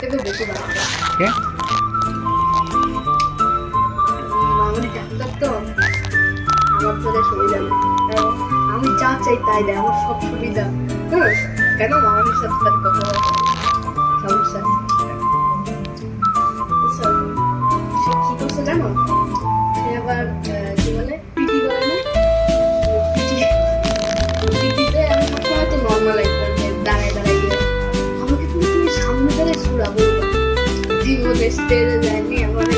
থেকেও বেশি কে? মামনি ডাক্তার তো আমার চলে সুবিধা নেই আমি যা চাই তাই দেয় আমার সব সুবিধা। হ্যাঁ কেন মামনির সাথে তার কথা সমস্যা। আচ্ছা, সে কি করছে জানো? সে আবার বেস্টের লাইনে আমার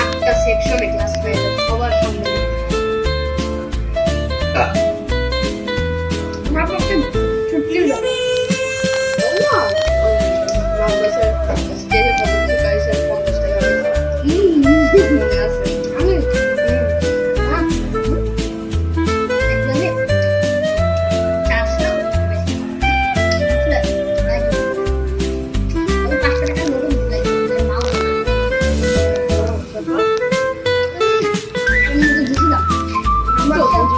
আটটা সেকশনে ক্লাস হয়ে যাবে সবার সামনে।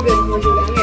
对我就